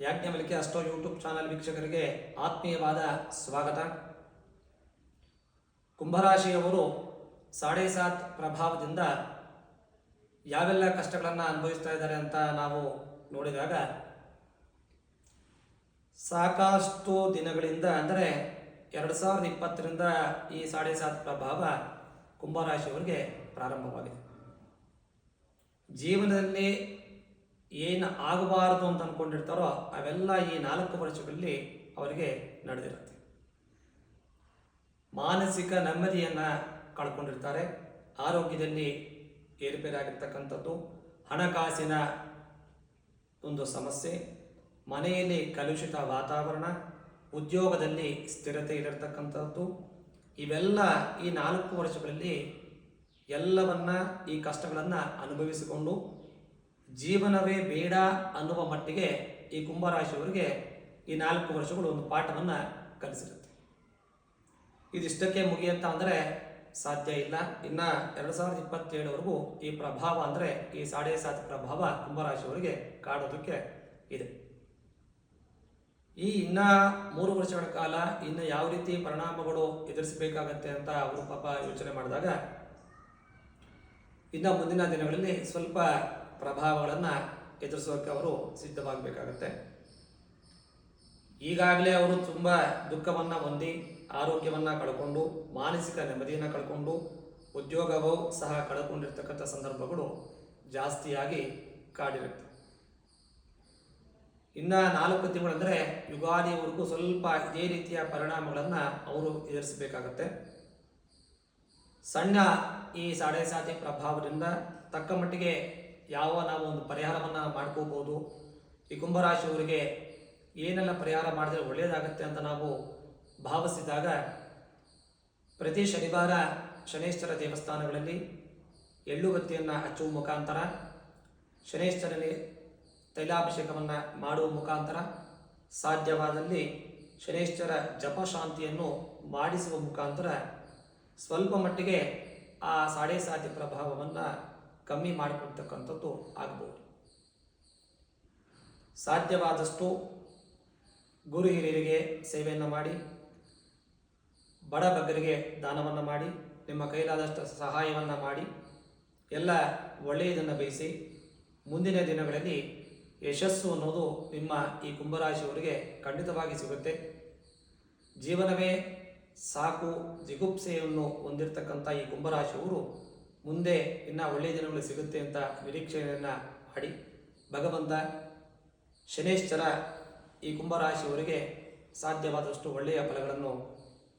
Yajnavalkya ಅಷ್ಟೋ YouTube channel ವೀಕ್ಷಕರಿಗೆ ಆತ್ಮೀಯವಾದ ಸ್ವಾಗತ. ಕುಂಭರಾಶಿಯವರು ಸಾಡೆ ಸಾತ್ ಪ್ರಭಾವದಿಂದ ಯಾವೆಲ್ಲ ಕಷ್ಟಗಳನ್ನು ಅನುಭವಿಸ್ತಾ ಇದ್ದಾರೆ ಅಂತ ನಾವು ನೋಡಿದಾಗ ಸಾಕಷ್ಟು ದಿನಗಳಿಂದ ಅಂದರೆ ಎರಡು ಸಾವಿರದ ಇಪ್ಪತ್ತರಿಂದ ಈ ಸಾಡೆ ಸಾತ್ ಪ್ರಭಾವ ಕುಂಭರಾಶಿಯವರಿಗೆ ಪ್ರಾರಂಭವಾಗಿದೆ. ಜೀವನದಲ್ಲಿ ಏನು ಆಗಬಾರದು ಅಂತ ಅಂದ್ಕೊಂಡಿರ್ತಾರೋ ಅವೆಲ್ಲ ಈ ನಾಲ್ಕು ವರ್ಷಗಳಲ್ಲಿ ಅವರಿಗೆ ನಡೆದಿರುತ್ತೆ. ಮಾನಸಿಕ ನೆಮ್ಮದಿಯನ್ನು ಕಳ್ಕೊಂಡಿರ್ತಾರೆ. ಆರೋಗ್ಯದಲ್ಲಿ ಏರುಪೇರಾಗಿರ್ತಕ್ಕಂಥದ್ದು, ಹಣಕಾಸಿನ ಒಂದು ಸಮಸ್ಯೆ, ಮನೆಯಲ್ಲಿ ಕಲುಷಿತ ವಾತಾವರಣ, ಉದ್ಯೋಗದಲ್ಲಿ ಸ್ಥಿರತೆ ಇರತಕ್ಕಂಥದ್ದು, ಇವೆಲ್ಲ ಈ ನಾಲ್ಕು ವರ್ಷಗಳಲ್ಲಿ ಎಲ್ಲವನ್ನ ಈ ಕಷ್ಟಗಳನ್ನು ಅನುಭವಿಸಿಕೊಂಡು ಜೀವನವೇ ಬೇಡ ಅನ್ನುವ ಮಟ್ಟಿಗೆ ಈ ಕುಂಭರಾಶಿಯವರಿಗೆ ಈ ನಾಲ್ಕು ವರ್ಷಗಳು ಒಂದು ಪಾಠವನ್ನು ಕಲಿಸಿರುತ್ತೆ. ಇದಿಷ್ಟಕ್ಕೆ ಮುಗಿಯಂತ ಅಂದರೆ ಸಾಧ್ಯ ಇಲ್ಲ. ಇನ್ನು ಎರಡು ಸಾವಿರದ ಇಪ್ಪತ್ತೇಳವರೆಗೂ ಈ ಪ್ರಭಾವ ಅಂದರೆ ಈ ಸಾಡೆ ಸಾತ್ ಪ್ರಭಾವ ಕುಂಭರಾಶಿಯವರಿಗೆ ಕಾಡೋದಕ್ಕೆ ಇದೆ. ಈ ಇನ್ನ ಮೂರು ವರ್ಷಗಳ ಕಾಲ ಇನ್ನು ಯಾವ ರೀತಿ ಪರಿಣಾಮಗಳು ಎದುರಿಸಬೇಕಾಗತ್ತೆ ಅಂತ ಅವರು ಪಾಪ ಯೋಚನೆ ಮಾಡಿದಾಗ, ಇನ್ನು ಮುಂದಿನ ದಿನಗಳಲ್ಲಿ ಸ್ವಲ್ಪ ಪ್ರಭಾವಗಳನ್ನು ಎದುರಿಸೋಕೆ ಅವರು ಸಿದ್ಧವಾಗಬೇಕಾಗತ್ತೆ. ಈಗಾಗಲೇ ಅವರು ತುಂಬ ದುಃಖವನ್ನು ಹೊಂದಿ, ಆರೋಗ್ಯವನ್ನು ಕಳ್ಕೊಂಡು, ಮಾನಸಿಕ ನೆಮ್ಮದಿಯನ್ನು ಕಳ್ಕೊಂಡು, ಉದ್ಯೋಗವೂ ಸಹ ಕಳ್ಕೊಂಡಿರ್ತಕ್ಕಂಥ ಸಂದರ್ಭಗಳು ಜಾಸ್ತಿಯಾಗಿ ಕಾಡಿರುತ್ತೆ. ಇನ್ನು ನಾಲ್ಕು ತಿಂಗಳಂದರೆ ಯುಗಾದಿವರೆಗೂ ಸ್ವಲ್ಪ ಇದೇ ರೀತಿಯ ಪರಿಣಾಮಗಳನ್ನು ಅವರು ಎದುರಿಸಬೇಕಾಗತ್ತೆ. ಸಣ್ಣ ಈ ಸಾಡೆ ಸಾತಿ ಪ್ರಭಾವದಿಂದ ತಕ್ಕ ಮಟ್ಟಿಗೆ ಯಾವ ನಾವು ಒಂದು ಪರಿಹಾರವನ್ನು ಮಾಡ್ಕೋಬೋದು? ಈ ಕುಂಭರಾಶಿಯವರಿಗೆ ಏನೆಲ್ಲ ಪರಿಹಾರ ಮಾಡಿದ್ರೆ ಒಳ್ಳೆಯದಾಗುತ್ತೆ ಅಂತ ನಾವು ಭಾವಿಸಿದಾಗ ಪ್ರತಿ ಶನಿವಾರ ಶನೇಶ್ವರ ದೇವಸ್ಥಾನಗಳಲ್ಲಿ ಎಳ್ಳುಬತ್ತಿಯನ್ನು ಹಚ್ಚುವ ಮುಖಾಂತರ ಶನೇಶ್ವರನಿಗೆ ತೈಲಾಭಿಷೇಕವನ್ನು ಮಾಡುವ ಮುಖಾಂತರ, ಸಾಧ್ಯವಾದಲ್ಲಿ ಶನೇಶ್ವರ ಜಪಶಾಂತಿಯನ್ನು ಮಾಡಿಸುವ ಮುಖಾಂತರ ಸ್ವಲ್ಪ ಮಟ್ಟಿಗೆ ಆ ಸಾಡೆ ಸಾಧ್ಯ ಪ್ರಭಾವವನ್ನು ಕಮ್ಮಿ ಮಾಡಿಕೊಡ್ತಕ್ಕಂಥದ್ದು ಆಗ್ಬೋದು. ಸಾಧ್ಯವಾದಷ್ಟು ಗುರು ಹಿರಿಯರಿಗೆ ಸೇವೆಯನ್ನು ಮಾಡಿ, ಬಡ ಬಗ್ಗರಿಗೆ ದಾನವನ್ನು ಮಾಡಿ, ನಿಮ್ಮ ಕೈಲಾದಷ್ಟು ಸಹಾಯವನ್ನು ಮಾಡಿ, ಎಲ್ಲ ಒಳ್ಳೆಯದನ್ನು ಬಯಸಿ ಮುಂದಿನ ದಿನಗಳಲ್ಲಿ ಯಶಸ್ಸು ಅನ್ನೋದು ನಿಮ್ಮ ಈ ಕುಂಭರಾಶಿಯವರಿಗೆ ಖಂಡಿತವಾಗಿ ಸಿಗುತ್ತೆ. ಜೀವನವೇ ಸಾಕು ಜಿಗುಪ್ಸೆಯನ್ನು ಹೊಂದಿರತಕ್ಕಂಥ ಈ ಕುಂಭರಾಶಿಯವರು ಮುಂದೆ ಇನ್ನ ಒಳ್ಳೆಯ ದಿನಗಳು ಸಿಗುತ್ತೆ ಅಂತ ನಿರೀಕ್ಷೆಯನ್ನು ಮಾಡಿ. ಭಗವಂತ ಶನೇಶ್ವರ ಈ ಕುಂಭರಾಶಿಯವರಿಗೆ ಸಾಧ್ಯವಾದಷ್ಟು ಒಳ್ಳೆಯ ಫಲಗಳನ್ನು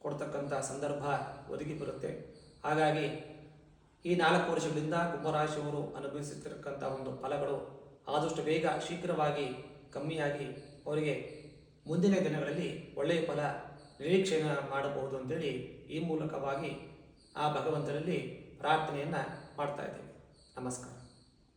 ಕೊಡ್ತಕ್ಕಂಥ ಸಂದರ್ಭ ಒದಗಿ ಬರುತ್ತೆ. ಹಾಗಾಗಿ ಈ ನಾಲ್ಕು ವರ್ಷಗಳಿಂದ ಕುಂಭರಾಶಿಯವರು ಅನುಭವಿಸುತ್ತಿರತಕ್ಕಂಥ ಒಂದು ಫಲಗಳು ಆದಷ್ಟು ಬೇಗ ಶೀಘ್ರವಾಗಿ ಕಮ್ಮಿಯಾಗಿ ಅವರಿಗೆ ಮುಂದಿನ ದಿನಗಳಲ್ಲಿ ಒಳ್ಳೆಯ ಫಲ ನಿರೀಕ್ಷೆಯನ್ನು ಮಾಡಬಹುದು ಅಂತೇಳಿ ಈ ಮೂಲಕವಾಗಿ ಆ ಭಗವಂತನಲ್ಲಿ ಪ್ರಾರ್ಥನೆಯನ್ನು ಮಾಡ್ತಾ ಇದ್ದೀವಿ. ನಮಸ್ಕಾರ.